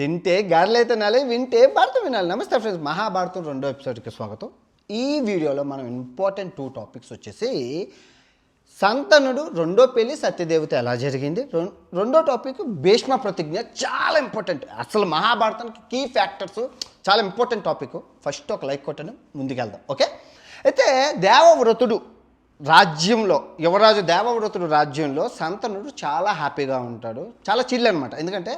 తింటే గారెలైతే తినాలి వింటే భారతం వినాలి. నమస్తే ఫ్రెండ్స్ మహాభారతం రెండో ఎపిసోడ్కి స్వాగతం. ఈ వీడియోలో మనం ఇంపార్టెంట్ టూ టాపిక్స్ వచ్చేసి సంతనుడు రెండో పెళ్ళి సత్యదేవత ఎలా జరిగింది? రెండో టాపిక్ భీష్మ ప్రతిజ్ఞ చాలా ఇంపార్టెంట్ అసలు మహాభారతానికి కీ ఫ్యాక్టర్స్ చాలా ఇంపార్టెంట్ టాపిక్ ఫస్ట్ ఒక లైక్ కొట్టను ముందుకెళ్దాం ఓకే అయితే దేవవ్రతుడు రాజ్యంలో యువరాజు దేవవ్రతుడు రాజ్యంలో సంతనుడు చాలా హ్యాపీగా ఉంటాడు. చాలా చిల్ అనమాట ఎందుకంటే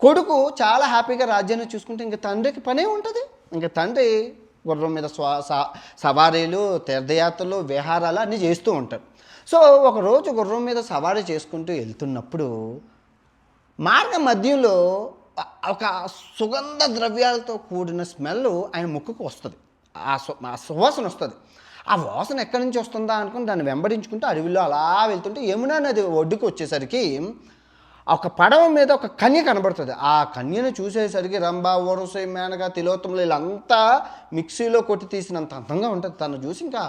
కొడుకు చాలా హ్యాపీగా రాజ్యాన్ని చూసుకుంటే ఇంకా తండ్రికి పనే ఉంటుంది. ఇంకా తండ్రి గుర్రం మీద స్వా స- సవారీలు తీర్థయాత్రలు విహారాలు అన్నీ చేస్తూ ఉంటాడు. సో ఒకరోజు గుర్రం మీద సవారీ చేసుకుంటూ వెళ్తున్నప్పుడు మార్గ మధ్యలో ఒక సుగంధ ద్రవ్యాలతో కూడిన స్మెల్ ఆయన ముక్కుకు వస్తుంది. ఆ సు ఆ సువాసన వస్తుంది. ఆ వాసన ఎక్కడి నుంచి వస్తుందా అనుకుని దాన్ని వెంబడించుకుంటూ అడవిలో అలా వెళ్తుంటే యమునా నది ఒడ్డుకు వచ్చేసరికి ఒక పడవ మీద ఒక కన్య కనబడుతుంది. ఆ కన్యను చూసేసరికి రంభ ఓరసై మేనగా తిలోత్తములు వీళ్ళంతా మిక్సీలో కొట్టి తీసినంత అందంగా ఉంటుంది. తను చూసి ఇంకా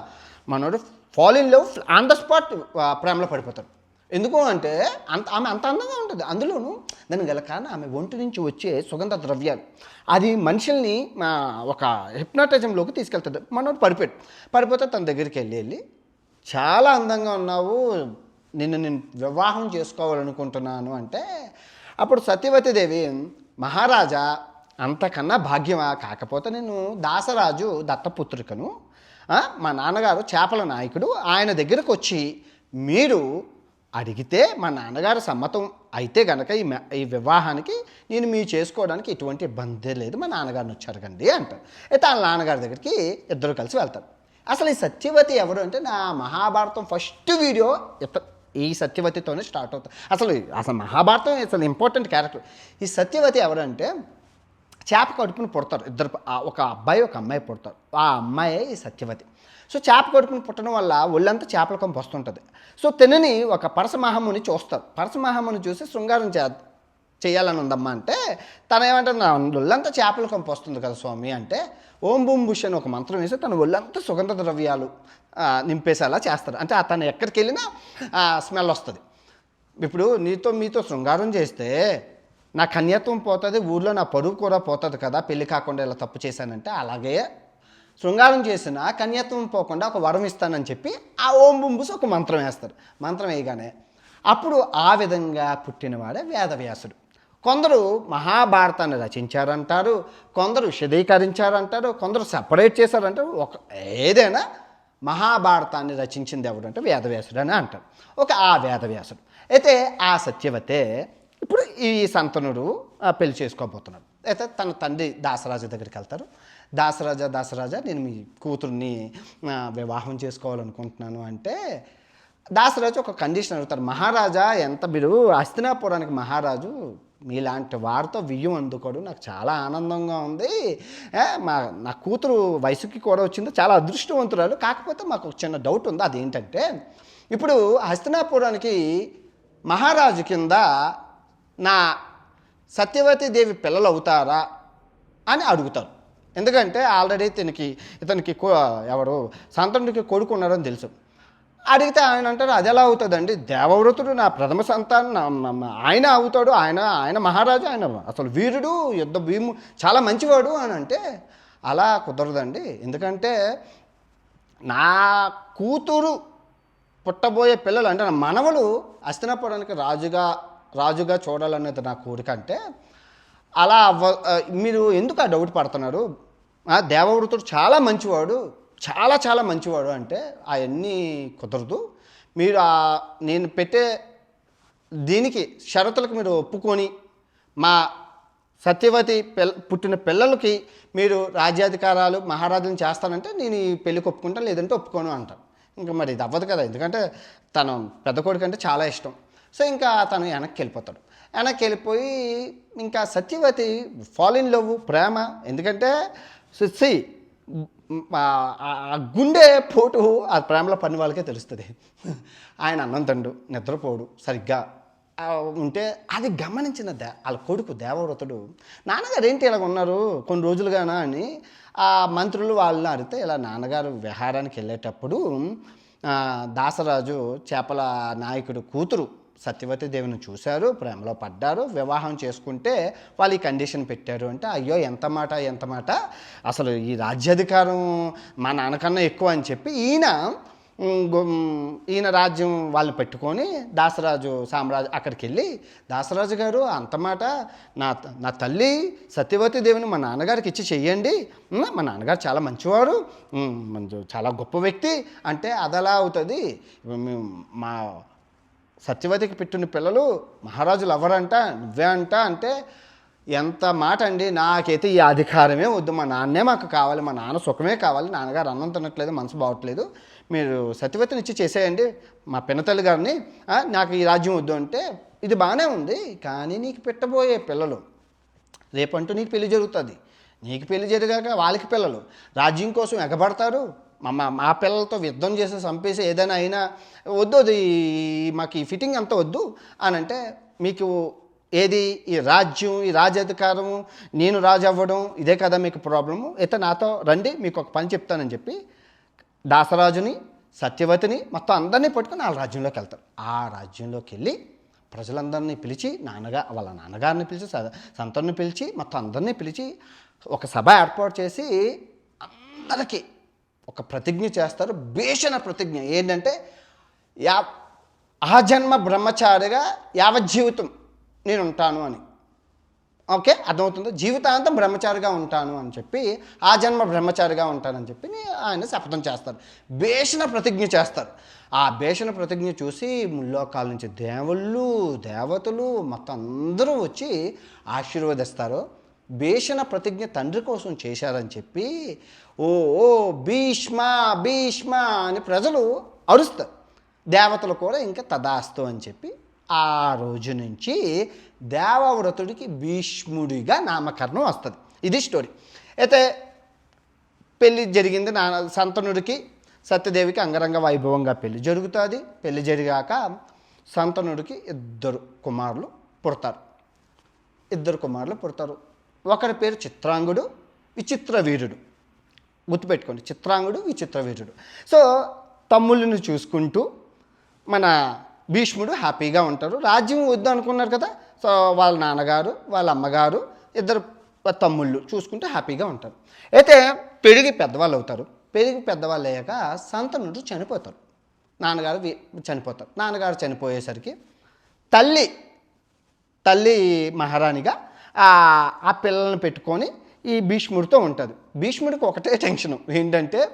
మనోడు fall in love on the spot ప్రేమలో పడిపోతాడు. ఎందుకు అంటే అంత ఆమె అంత అందంగా ఉంటుంది. అందులోనూ దానికి గల కారణం ఆమె ఒంటి నుంచి వచ్చే సుగంధ ద్రవ్యాలు. అది మనుషుల్ని ఒక హిప్నాటిజంలోకి తీసుకెళ్తుంది మనోడు పడిపోయాడు. పడిపోతే తన దగ్గరికి వెళ్ళి వెళ్ళి చాలా అందంగా ఉన్నావు. నిన్ను నేను వివాహం చేసుకోవాలనుకుంటున్నాను అంటే అప్పుడు సత్యవతి దేవి మహారాజా అంతకన్నా భాగ్యమా? కాకపోతే నేను దాసరాజు దత్తపుత్రికను మా నాన్నగారు చేపల నాయకుడు ఆయన దగ్గరకు వచ్చి మీరు అడిగితే మా నాన్నగారు సమ్మతం. అయితే గనక ఈ ఈ వివాహానికి నేను మీ చేసుకోవడానికి ఎటువంటి ఇబ్బంది లేదు. మా నాన్నగారిని వచ్చారు కండి అంటారు. అయితే వాళ్ళ నాన్నగారి దగ్గరికి ఇద్దరు కలిసి వెళ్తారు. అసలు ఈ సత్యవతి ఎవరు అంటే నా మహాభారతం ఫస్ట్ వీడియో ఇత- ఈ సత్యవతితోనే స్టార్ట్ అవుతుంది అసలు అసలు మహాభారతం అసలు ఇంపార్టెంట్ క్యారెక్టర్ ఈ సత్యవతి ఎవరంటే చేప కడుపుని పుడతారు. ఇద్దరు ఒక అబ్బాయి ఒక అమ్మాయి పుడతారు. ఆ అమ్మాయి ఈ సత్యవతి. సో చేప కడుపుని పుట్టడం వల్ల ఒళ్ళంతా చేపల కొంపు వస్తుంటుంది. సో తినని ఒక పరసమహముని చూస్తారు. పరసమహముని చూసి శృంగారం చే చేయాలని ఉందమ్మా అంటే తన ఏమంటుంది నా ఒళ్ళంతా చేపల కొంపు వస్తుంది కదా స్వామి అంటే ఓం బూమ్ బుష్ అని ఒక మంత్రం వేసి తన ఒళ్ళంతా సుగంధ ద్రవ్యాలు నింపేసేలా చేస్తారు అంటే తను ఎక్కడికి వెళ్ళినా స్మెల్ వస్తుంది. ఇప్పుడు నీతో మీతో శృంగారం చేస్తే నా కన్యత్వం పోతుంది ఊర్లో నా పరువు కూడా పోతుంది కదా పెళ్ళి కాకుండా ఇలా తప్పు చేశానంటే అలాగే శృంగారం చేసిన కన్యత్వం పోకుండా ఒక వరం ఇస్తానని చెప్పి ఆ ఓం బుంబుస్ ఒక మంత్రం వేస్తారు. మంత్రం వేయగానే అప్పుడు ఆ విధంగా పుట్టినవాడే వేదవ్యాసుడు. కొందరు మహాభారతాన్ని రచించారంటారు కొందరు విశదీకరించారంటారు కొందరు సపరేట్ చేశారంటారు ఒక ఏదైనా మహాభారతాన్ని రచించింది ఎవడంటే వేదవ్యాసుడు అని అంటారు. ఒక ఆ వేదవ్యాసుడు. అయితే ఆ సత్యవతే ఇప్పుడు ఈ సంతనుడు పెళ్ళి చేసుకోబోతున్నాడు. అయితే తన తండ్రి దాసరాజు దగ్గరికి వెళ్తారు. దాసరాజా దాసరాజా నేను మీ కూతుర్ని వివాహం చేసుకోవాలనుకుంటున్నాను. అంటే దాసరాజు ఒక కండిషన్ అడుగుతారు మహారాజా ఎంత మీరు హస్తినాపురానికి మహారాజు మీలాంటి వారితో వియ్యం అందుకోవడం నాకు చాలా ఆనందంగా ఉంది. మా నా కూతురు వయసుకి కూడా వచ్చింది. చాలా అదృష్టవంతురాలు. కాకపోతే మాకు ఒక చిన్న డౌట్ ఉంది. అదేంటంటే ఇప్పుడు హస్తినాపురానికి మహారాజు కింద నా సత్యవతి దేవి పిల్లలు అవుతారా అని అడుగుతారు. ఎందుకంటే ఆల్రెడీ ఇతనికి ఇతనికి కో- ఎవరు సంతనుడికి కొడుకున్నారని తెలుసు. అడిగితే ఆయన అంటారు అది ఎలా అవుతుందండి? దేవవ్రతుడు నా ప్రథమ సంతానం ఆయన అవుతాడు ఆయన ఆయన మహారాజు ఆయన అసలు వీరుడు యుద్ధ భీము చాలా మంచివాడు అని అంటే అలా కుదరదండి. ఎందుకంటే నా కూతురు పుట్టబోయే పిల్లలు అంటే నా మనవలు అస్తినాపురానికి రాజుగా రాజుగా చూడాలనేది నా కోరిక అంటే అలా అవ్వ మీరు ఎందుకు ఆ డౌట్ పడుతున్నారు? ఆ, దేవవృతుడు చాలా మంచివాడు. చాలా చాలా మంచివాడు అంటే అవన్నీ కుదరదు. మీరు ఆ నేను పెట్టే దీనికి షరతులకు మీరు ఒప్పుకొని మా సత్యవతి పిల్ల పుట్టిన పిల్లలకి మీరు రాజ్యాధికారాలు మహారాజుని చేస్తానంటే నేను ఈ పెళ్ళికి ఒప్పుకుంటాను లేదంటే ఒప్పుకోను అంటాను ఇంకా మరి ఇది అవ్వదు కదా. ఎందుకంటే తను పెద్ద కొడుకు అంటే చాలా ఇష్టం. సో ఇంకా తను వెనక్కి వెళ్ళిపోతాడు. వెనక్కి వెళ్ళిపోయి ఇంకా సత్యవతి ఫాల్ ఇన్ లవ్ ప్రేమ. ఎందుకంటే సి ఆ గుండె పోటు ఆ ప్రేమలో పని వాళ్ళకే తెలుస్తుంది. ఆయన అన్నం తండు నిద్రపోడు సరిగ్గా ఉంటే అది గమనించిన దే వాళ్ళ కొడుకు దేవవ్రతుడు నాన్నగారు ఏంటి ఇలాగ ఉన్నారు? కొన్ని రోజులుగానా? అని ఆ మంత్రులు వాళ్ళని అడిగితే ఇలా నాన్నగారు విహారానికి వెళ్ళేటప్పుడు దాసరాజు చేపల నాయకుడు కూతురు సత్యవతి దేవిని చూశారు ప్రేమలో పడ్డారు వివాహం చేసుకుంటే వాళ్ళు ఈ కండిషన్ పెట్టారు అంటే అయ్యో ఎంత మాట ఎంత మాట? అసలు ఈ రాజ్యాధికారం మా నాన్నకన్నా ఎక్కువ అని చెప్పి ఈయన ఈయన రాజ్యం వాళ్ళని పెట్టుకొని దాసరాజు సామ్రాజ్యం అక్కడికి వెళ్ళి దాసరాజు గారు అంత మాట నా త- నా తల్లి సత్యవతి దేవిని మా నాన్నగారికి ఇచ్చి చెయ్యండి. మా నాన్నగారు చాలా మంచివారు మంచి- చాలా గొప్ప వ్యక్తి. అంటే అదలా అవుతుంది. మా సత్యవతికి పెట్టిన పిల్లలు మహారాజులు ఎవరంట? నువ్వే అంట అంటే ఎంత మాట అండి? నాకైతే ఈ అధికారమే వద్దు. మా నాన్నే మాకు కావాలి. మా నాన్న సుఖమే కావాలి. నాన్నగారు అన్నం తినట్లేదు మనసు బాగట్లేదు. మీరు సత్యవతిని ఇచ్చి చేసేయండి. మా పిన్నతల్లి గారిని నాకు ఈ రాజ్యం వద్దు అంటే ఇది బాగానే ఉంది కానీ నీకు పెట్టబోయే పిల్లలు రేపంటూ నీకు పెళ్ళి జరుగుతుంది. నీకు పెళ్ళి జరిగాక వాళ్ళకి పిల్లలు. రాజ్యం కోసం ఎగబడతారు. మా మా- మా పిల్లలతో యుద్ధం చేసి చంపేసి ఏదైనా అయినా వద్దు అది మాకు ఈ ఫిట్టింగ్ అంతా వద్దు అని అంటే మీకు ఏది ఈ రాజ్యం ఈ రాజాధికారము నేను రాజు అవ్వడం ఇదే కదా మీకు ప్రాబ్లము. అయితే నాతో రండి మీకు ఒక పని చెప్తానని చెప్పి దాసరాజుని సత్యవతిని మొత్తం అందరినీ పట్టుకొని వాళ్ళ రాజ్యంలోకి వెళ్తారు. ఆ రాజ్యంలోకి వెళ్ళి ప్రజలందరినీ పిలిచి నాన్నగా వాళ్ళ నాన్నగారిని పిలిచి స- సంతని పిలిచి మొత్తం అందరినీ పిలిచి ఒక సభ ఏర్పాటు చేసి అందరికీ ఒక ప్రతిజ్ఞ చేస్తారు భీషణ ప్రతిజ్ఞ. ఏంటంటే యా ఆ జన్మ బ్రహ్మచారిగా యావజ్జీవితం నేను ఉంటాను అని. ఓకే? అర్థమవుతుంది? జీవితాంతం బ్రహ్మచారిగా ఉంటాను అని చెప్పి ఆ జన్మ బ్రహ్మచారిగా ఉంటానని చెప్పి ఆయన శపథం చేస్తారు. భీషణ ప్రతిజ్ఞ చేస్తారు. ఆ భీషణ ప్రతిజ్ఞ చూసి ముల్లోకాల నుంచి దేవుళ్ళు దేవతలు మొత్తం అందరూ వచ్చి ఆశీర్వదిస్తారు. భీషణ ప్రతిజ్ఞ తండ్రి కోసం చేశారని చెప్పి ఓ ఓ భీష్మ భీష్మ అని ప్రజలు అరుస్తారు. దేవతలు కూడా ఇంకా తదాస్తు అని చెప్పి ఆ రోజు నుంచి దేవవ్రతుడికి భీష్ముడిగా నామకరణం వస్తుంది. ఇది స్టోరీ అయితే పెళ్ళి జరిగింది నా సంతనుడికి సత్యదేవికి అంగరంగ వైభవంగా పెళ్ళి జరుగుతుంది. పెళ్ళి జరిగాక సంతనుడికి ఇద్దరు కుమారులు పుడతారు. ఇద్దరు కుమారులు పుడతారు. ఒకరి పేరు చిత్రాంగుడు విచిత్ర వీరుడు గుర్తుపెట్టుకోండి చిత్రాంగుడు విచిత్ర వీరుడు సో తమ్ముళ్ళని చూసుకుంటూ మన భీష్ముడు హ్యాపీగా ఉంటారు. రాజ్యం వద్దు అనుకున్నారు కదా సో వాళ్ళ నాన్నగారు వాళ్ళ అమ్మగారు ఇద్దరు తమ్ముళ్ళు చూసుకుంటూ హ్యాపీగా ఉంటారు. అయితే పెరిగి పెద్దవాళ్ళు అవుతారు. పెరిగి పెద్దవాళ్ళు అయ్యాక సంతనుడు చనిపోతారు నాన్నగారు చనిపోతారు. నాన్నగారు చనిపోయేసరికి తల్లి తల్లి మహారాణిగా ఆ పిల్లల్ని పెట్టుకొని ఈ భీష్ముడితో ఉంటుంది. భీష్ముడికి ఒకటే టెన్షన్. ఏంటంటే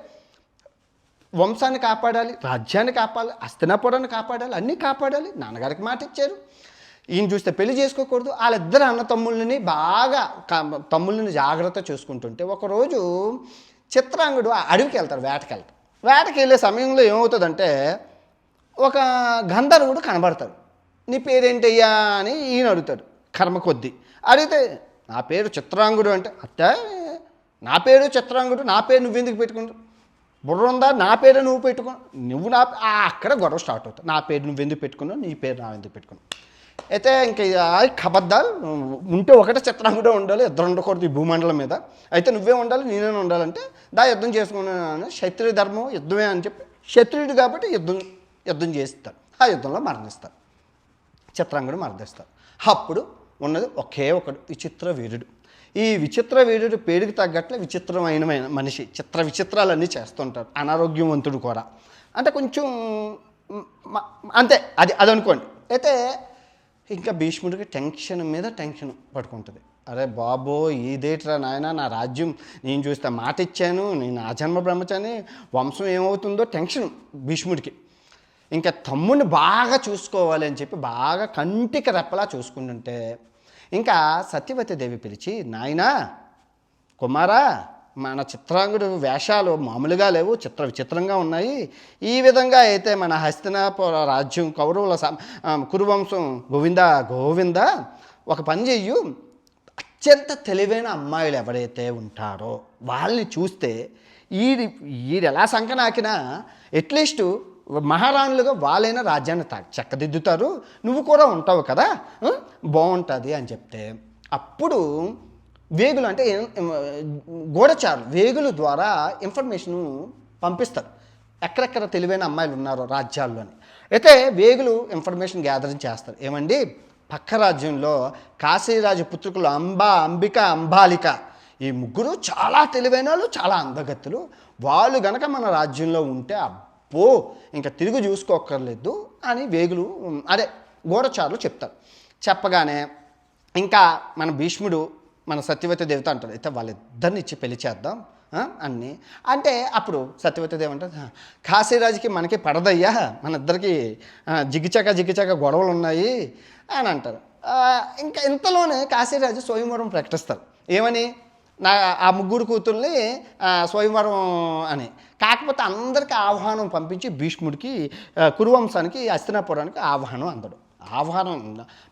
వంశాన్ని కాపాడాలి రాజ్యాన్ని కాపాడాలి అస్తినాపురాన్ని కాపాడాలి అన్నీ కాపాడాలి. నాన్నగారికి మాట ఇచ్చారు. ఈయన చూస్తే పెళ్ళి చేసుకోకూడదు. వాళ్ళిద్దరు అన్న తమ్ముళ్ళని బాగా తమ్ముళ్ళని జాగ్రత్త చూసుకుంటుంటే ఒకరోజు చిత్రాంగుడు ఆ అడవికి వెళ్తారు వేటకి వెళ్తారు వేటకి వెళ్ళే సమయంలో ఏమవుతుందంటే ఒక గంధర్వుడు కనబడతాడు. నీ పేరేంటయ్యా అని ఈయన అడుగుతాడు. కర్మ కొద్దీ. అడిగితే నా పేరు చిత్రాంగుడు అంటే అత్త నా పేరు చిత్రాంగుడు నా పేరు నువ్వెందుకు పెట్టుకుంటావు? బుర్ర ఉందా నా పేరు నువ్వు పెట్టుకో నువ్వు నా అక్కడ గొడవ స్టార్ట్ అవుతుంది. నా పేరు నువ్వెందుకు పెట్టుకున్నావు? నీ పేరు నా ఎందుకు పెట్టుకున్నావు? అయితే ఇంకా కబద్దాలు. ఉంటే ఒకటే చిత్రాంగుడే ఉండాలి ఇద్దరు ఉండకూడదు ఈ భూమండలం మీద. అయితే నువ్వే ఉండాలి నేనే ఉండాలంటే దా యుద్ధం చేసుకున్నాను క్షత్రియ ధర్మం యుద్ధమే అని చెప్పి క్షత్రియుడు కాబట్టి యుద్ధం యుద్ధం చేస్తాడు. ఆ యుద్ధంలో మరణిస్తారు చిత్రాంగుడు మరణిస్తారు అప్పుడు ఉన్నది ఒకే ఒకడు విచిత్ర వీరుడు. ఈ విచిత్ర వీరుడు పేరుకి తగ్గట్లే విచిత్రమైన మనిషి చిత్ర విచిత్రాలన్నీ చేస్తుంటారు అనారోగ్యవంతుడు కూడా. అంటే కొంచెం అంతే అది అది అనుకోండి అయితే ఇంకా భీష్ముడికి టెన్షన్ మీద టెన్షన్ పడుకుంటుంది. అరే బాబో ఇదేట్రా నాయన నా రాజ్యం నేను చూస్తే మాట ఇచ్చాను నేను ఆ జన్మ బ్రహ్మచారి వంశం ఏమవుతుందో టెన్షన్ భీష్ముడికి. ఇంకా తమ్ముడిని బాగా చూసుకోవాలి అని చెప్పి బాగా కంటికి రెప్పలా చూసుకుంటుంటే ఇంకా సత్యవతి దేవి పిలిచి నాయనా కుమారా మన చిత్రాంగుడు వేషాలు మామూలుగా లేవు చిత్ర విచిత్రంగా ఉన్నాయి. ఈ విధంగా అయితే మన హస్తినాపుర రాజ్యం కౌరవుల సం- కురువంశం గోవింద గోవింద ఒక పని చెయ్యు. అత్యంత తెలివైన అమ్మాయిలు ఎవరైతే ఉంటారో వాళ్ళని చూస్తే ఈ ఈడు ఎలా సంకనాకినా అట్లీస్ట్ మహారాణులుగా వాళ్ళైనా రాజ్యాన్ని చక్కదిద్దుతారు. నువ్వు కూడా ఉంటావు కదా? బాగుంటుంది అని చెప్తే అప్పుడు వేగులు అంటే ఏం- గూఢచారులు వేగుల ద్వారా ఇన్ఫర్మేషను పంపిస్తారు. ఎక్కడెక్కడ తెలివైన అమ్మాయిలు ఉన్నారో రాజ్యాల్లోని అయితే వేగులు ఇన్ఫర్మేషన్ గ్యాదరింగ్ చేస్తారు. ఏమండి? పక్క రాజ్యంలో కాశీరాజు పుత్రికులు అంబా అంబిక అంబాలిక. ఈ ముగ్గురు చాలా తెలివైన వాళ్ళు చాలా అందగత్తులు. వాళ్ళు గనక మన రాజ్యంలో ఉంటే పో ఇంకా తిరిగి చూసుకోక్కర్లేదు అని వేగులు అదే గూఢచారులు చెప్తారు. చెప్పగానే ఇంకా మన భీష్ముడు మన సత్యవతి దేవత అంటారు అయితే వాళ్ళిద్దరిని ఇచ్చి పెళ్ళి చేద్దాం ఆ, అన్ని. అంటే అప్పుడు సత్యవతి దేవి కాశీరాజుకి మనకి పడదయ్యా మన ఇద్దరికి జిగిచక జిగిచక గొడవలు ఉన్నాయి అని అంటారు. ఇంకా ఇంతలోనే కాశీరాజు స్వయంవరం ప్రకటిస్తారు. ఏమని? నా ఆ ముగ్గురు కూతుర్ని స్వయంవరం అని. కాకపోతే అందరికీ ఆహ్వానం పంపించి భీష్ముడికి కురువంశానికి హస్తినాపురానికి ఆహ్వానం అందడు. ఆహ్వానం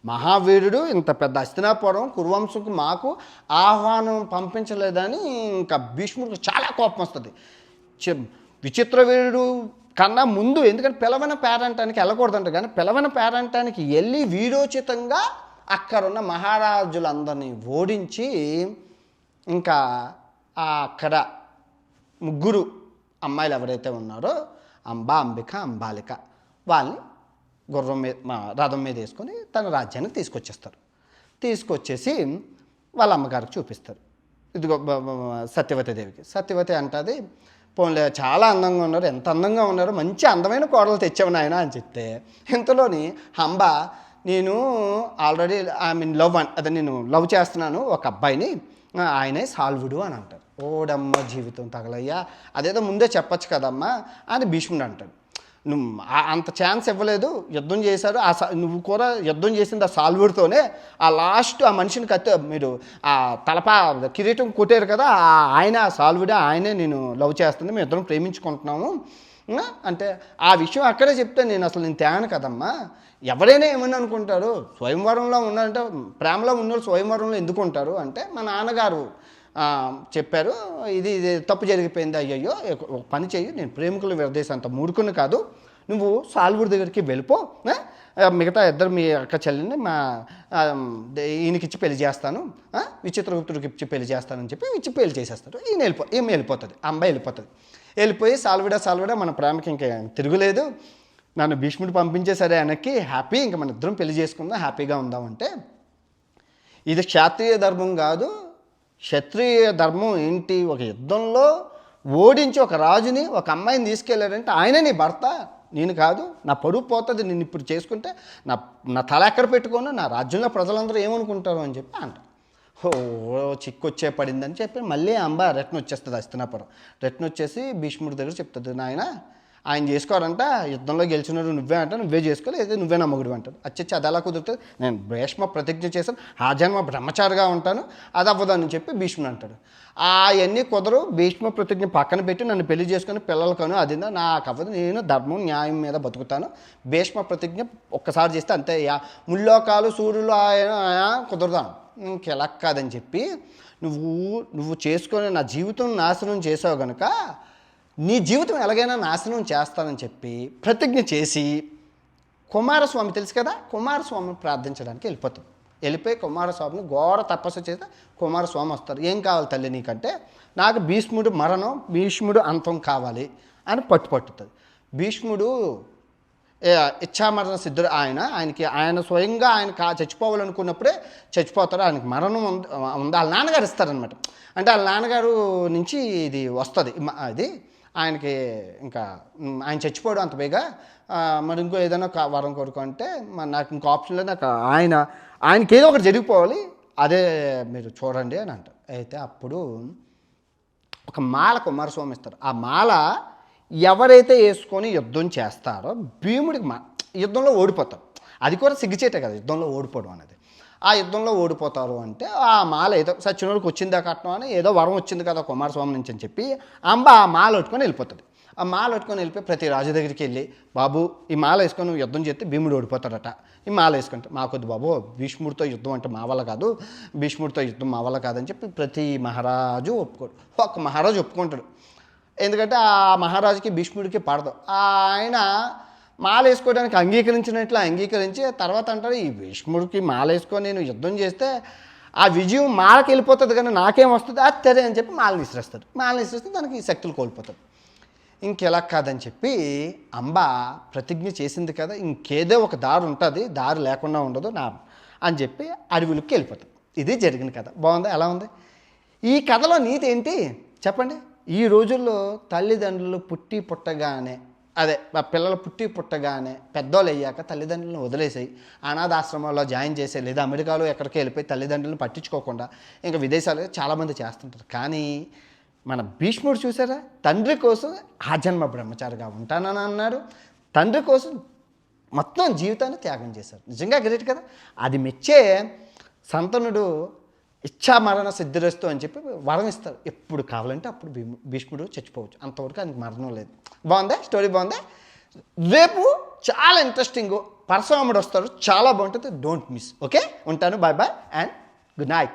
మహావీరుడు ఇంత పెద్ద హస్తినాపురం కురువంశకు మాకు ఆహ్వానం పంపించలేదని ఇంకా భీష్ముడికి చాలా కోపం వస్తుంది. విచిత్ర వీరుడు కన్నా ముందు ఎందుకంటే పిలవన పేరంటానికి వెళ్ళకూడదంట కానీ పిలవన పేరంటానికి వెళ్ళి వీరోచితంగా అక్కడున్న మహారాజులందరినీ ఓడించి ఇంకా ఆ అక్కడ ముగ్గురు అమ్మాయిలు ఎవరైతే ఉన్నారో అంబ అంబిక అంబాలిక వాళ్ళని గుర్రం మీద మా రథం మీద వేసుకొని తన రాజ్యానికి తీసుకొచ్చేస్తారు. తీసుకొచ్చేసి వాళ్ళ అమ్మగారికి చూపిస్తారు. ఇదిగో సత్యవతి దేవికి. సత్యవతి అంటది పోన్లే చాలా అందంగా ఉన్నారు. ఎంత అందంగా ఉన్నారో? మంచి అందమైన కోడలు తెచ్చావు నాయన అని చెప్తే ఇంతలోని హంబ నేను ఆల్రెడీ ఐ మీన్ లవ్ అదే నేను లవ్ చేస్తున్నాను ఒక అబ్బాయిని. ఆయనే సాల్వుడు అని అంటారు. ఓడమ్మ జీవితం తగలయ్యా. అదేదో ముందే చెప్పొచ్చు కదమ్మా అని భీష్ముడు అంటాడు. నువ్వు అంత ఛాన్స్ ఇవ్వలేదు యుద్ధం చేశారు ఆ నువ్వు కూడా యుద్ధం చేసింది ఆ సాల్వుడితోనే ఆ లాస్ట్ ఆ మనిషిని కత్తి మీరు ఆ తలపా కిరీటం కొట్టారు కదా ఆ ఆయన ఆ సాల్వుడే ఆయనే నేను లవ్ చేస్తుంది మేము ఇద్దరం ప్రేమించుకుంటున్నాము. అంటే ఆ విషయం అక్కడే చెప్తే నేను అసలు నేను తేను కదమ్మా. ఎవరైనా ఏమని అనుకుంటారు? స్వయంవరంలో ఉన్నారంటే ప్రేమలో ఉన్నోళ్ళు స్వయంవరంలో ఎందుకు ఉంటారు? అంటే మా నాన్నగారు చెప్పారు ఇది ఇది తప్పు జరిగిపోయింది అయ్యయ్యో ఒక పని చెయ్యి నేను ప్రేమికులు విడదీసేంత మూడుకుని కాదు. నువ్వు సాల్వుడి దగ్గరికి వెళ్ళిపో మిగతా ఇద్దరు మీ అక్క చెల్లెని మా ఈయనకిచ్చి ఈయనకి ఇచ్చి పెళ్ళి చేస్తాను. విచిత్రగుప్తుడికి ఇచ్చి పెళ్ళి చేస్తానని చెప్పి ఇచ్చి పెళ్ళి చేసేస్తారు ఈయన వెళ్ళిపో ఈమె వెళ్ళిపోతుంది. అమ్మాయి వెళ్ళిపోతుంది. వెళ్ళిపోయి సాల్విడా సాల్విడా మన ప్రేమకి ఇంకా తిరుగులేదు. నన్ను భీష్ముడు పంపించే సరే వెనక్కి. హ్యాపీ ఇంకా మన ఇద్దరం పెళ్ళి చేసుకుందాం హ్యాపీగా ఉందామంటే. ఇది క్షాత్రియ ధర్మం కాదు. క్షత్రియ ధర్మం ఏంటి? ఒక యుద్ధంలో ఓడించి ఒక రాజుని ఒక అమ్మాయిని తీసుకెళ్ళాడంటే ఆయనే నీ భర్త. నేను కాదు నా పరువు పోతుంది నేను ఇప్పుడు చేసుకుంటే నా నా తల ఎక్కడ పెట్టుకోను నా రాజ్యంలో ప్రజలందరూ ఏమనుకుంటారు అని చెప్పి అంట. ఓ చిక్కొచ్చే పడిందని చెప్పి మళ్ళీ అంబ రెట్న వచ్చేస్తుంది హస్తినాపురం రెట్న వచ్చేసి భీష్ముడి దగ్గర చెప్తుంది నాయన ఆయన చేసుకోరంట యుద్ధంలో గెలిచినాడు నువ్వే అంట నువ్వే చేసుకోవాలి అయితే నువ్వే నమ్మగుడు అంటాడు. అచ్చచ్చి అది ఎలా కుదురుతుంది. నేను భీష్మ ప్రతిజ్ఞ చేశాను ఆ జన్మ బ్రహ్మచారిగా ఉంటాను అది అవ్వదని చెప్పి భీష్ముడు అంటాడు. అవన్నీ కుదరు భీష్మ ప్రతిజ్ఞ పక్కన పెట్టి నన్ను పెళ్ళి చేసుకుని పిల్లలు కను అది నాకు అవ్వదు నేను ధర్మం న్యాయం మీద బతుకుతాను. భీష్మ ప్రతిజ్ఞ ఒక్కసారి చేస్తే అంతే ముల్లోకాలు సూర్యులు ఆయన ఆయన ఇంకెలా కాదని చెప్పి నువ్వు నువ్వు చేసుకొని నా జీవితం నాశనం చేసావు కనుక నీ జీవితం ఎలాగైనా నాశనం చేస్తానని చెప్పి ప్రతిజ్ఞ చేసి కుమారస్వామి తెలుసు కదా? కుమారస్వామిని ప్రార్థించడానికి వెళ్ళిపోతాం. వెళ్ళిపోయి కుమారస్వామిని ఘోర తపస్సు చేస్తే కుమారస్వామి వస్తారు. ఏం కావాలి తల్లి నీకంటే? నాకు భీష్ముడు మరణం భీష్ముడు అంతం కావాలి అని పట్టు పట్టుతుంది. భీష్ముడు ఇచ్చామరణ సిద్ధుడు ఆయన ఆయనకి ఆయన స్వయంగా ఆయన కా చచ్చిపోవాలనుకున్నప్పుడే చచ్చిపోతారు ఆయనకి మరణం ఉంది ఉంది? వాళ్ళ నాన్నగారు ఇస్తారనమాట అంటే వాళ్ళ నాన్నగారు నుంచి ఇది వస్తుంది. మ- ఇది ఆయనకి ఇంకా ఆయన చచ్చిపోవడం అంత బేగా మరి ఇంకో ఏదైనా వరం కోరుకుంటే మరి నాకు ఇంకో ఆప్షన్ లేదు. నాకు ఆయన ఆయనకి ఏదో ఒకటి జరిగిపోవాలి. అదే మీరు చూడండి అని అంటారు. అయితే అప్పుడు ఒక మాల కుమారస్వామి ఇస్తారు. ఆ మాల ఎవరైతే వేసుకొని యుద్ధం చేస్తారో భీముడికి మా యుద్ధంలో ఓడిపోతారు. అది కూడా సిగ్గుచేటే కదా యుద్ధంలో ఓడిపోవడం అనేది. ఆ యుద్ధంలో ఓడిపోతారు అంటే ఆ మాల ఏదో సచ్చినోడికి వచ్చిందా కట్నం అని ఏదో వరం వచ్చింది కదా కుమారస్వామి నుంచి అని చెప్పి అంబ ఆ మాల పెట్టుకొని వెళ్ళిపోతుంది. ఆ మాల పెట్టుకొని వెళ్ళిపోయి ప్రతి రాజు దగ్గరికి వెళ్ళి బాబు ఈ మాల వేసుకొని నువ్వు యుద్ధం చేస్తే భీముడు ఓడిపోతాడట. ఈ మాల వేసుకుంటే మాకొద్దు బాబు భీష్ముడితో యుద్ధం అంటే మా వల్ల కాదు భీష్ముడితో యుద్ధం మా వల్ల కాదని చెప్పి ప్రతి మహారాజు ఒప్పుకోడు. ఒక్క మహారాజు ఒప్పుకుంటాడు. ఎందుకంటే ఆ మహారాజుకి భీష్ముడికి పడదు. ఆయన మాల వేసుకోవడానికి అంగీకరించినట్లు అంగీకరించి తర్వాత అంటారు ఈ భీష్ముడికి మాల వేసుకొని నేను యుద్ధం చేస్తే ఆ విజయం మాలకి వెళ్ళిపోతుంది కానీ నాకేం వస్తుంది? అది తెరే అని చెప్పి మాలని విసిరేస్తాడు మాలని విసిరేస్తే దానికి శక్తులు కోల్పోతాడు ఇంకెలా కాదని చెప్పి అంబ ప్రతిజ్ఞ చేసింది కదా ఇంకేదో ఒక దారి ఉంటుంది దారి లేకుండా ఉండదు నా అని చెప్పి అడవిలోకి వెళ్ళిపోతాం ఇది జరిగిన కథ. బాగుంది? ఎలా ఉంది? ఈ కథలో నీతి ఏంటి? చెప్పండి. ఈ రోజుల్లో తల్లిదండ్రులు పుట్టి పుట్టగానే అదే మా పిల్లలు పుట్టి పుట్టగానే పెద్దోళ్ళు అయ్యాక తల్లిదండ్రులను వదిలేసాయి. అనాథాశ్రమంలో జాయిన్ చేసే లేదా అమెరికాలో ఎక్కడికి వెళ్ళిపోయి తల్లిదండ్రులను పట్టించుకోకుండా ఇంకా విదేశాలు చాలామంది చేస్తుంటారు. కానీ మన భీష్ముడు చూసారా? తండ్రి కోసం ఆ జన్మ బ్రహ్మచారిగా ఉంటానని అన్నాడు. తండ్రి కోసం మొత్తం జీవితాన్ని త్యాగం చేశారు. నిజంగా గ్రేట్ కదా? అది మెచ్చే సంతనుడు ఇచ్చా మరణ సిద్ధిరస్తు అని చెప్పి వరం ఇస్తారు ఎప్పుడు కావాలంటే అప్పుడు భీము భీష్ముడు చచ్చిపోవచ్చు. అంతవరకు ఆయనకి మరణం లేదు. బాగుందా? స్టోరీ బాగుందా? రేపు చాలా ఇంట్రెస్టింగ్. పరశురాముడు వస్తారు చాలా బాగుంటుంది. Don't miss. ఓకే? ఉంటాను. Bye bye. And good night.